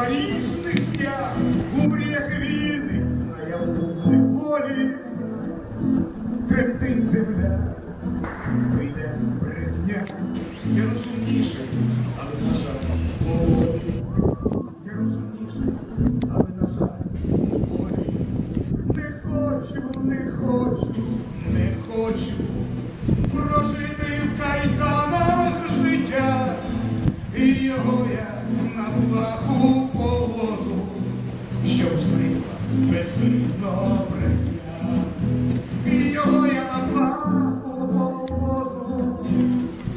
Два різних я у мріях вільних, наяву в неволі. Тремтить земля, прийде брехня. Я розумніший, але на жаль, поволі. Я розумніший, але на жаль, поволі. Не хочу, не хочу, не хочу прожити в кайданах життя, і його я на плаху положу, щоб зникла безслідно брехня. І його я на плаху положу,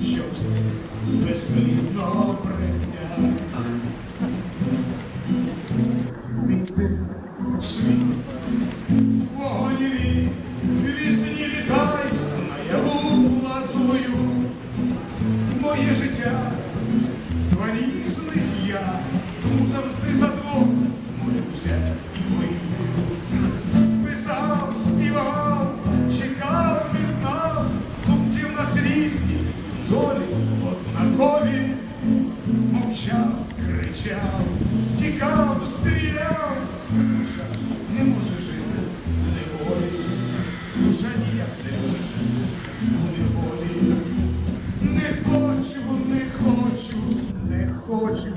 щоб зникла безслідно брехня. Піти світ вогонь вісні літай, наяву лазую, моє життя, два різних я, тому завжди за кричав, тікав, стріляв, душа не може жити в неволі, душа ніяк не може жити в неволі. Не хочу, не хочу, не хочу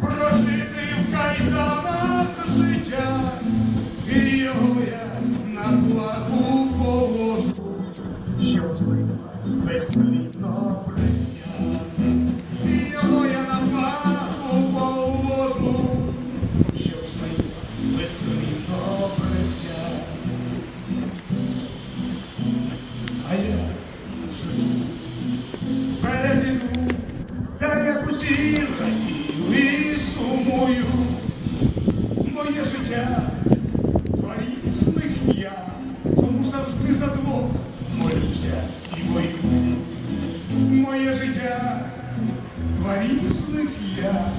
прожити в кайданах життя, моє життя дворічних я,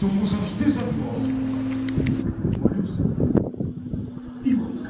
тому завжди за Бога молюся. І волю.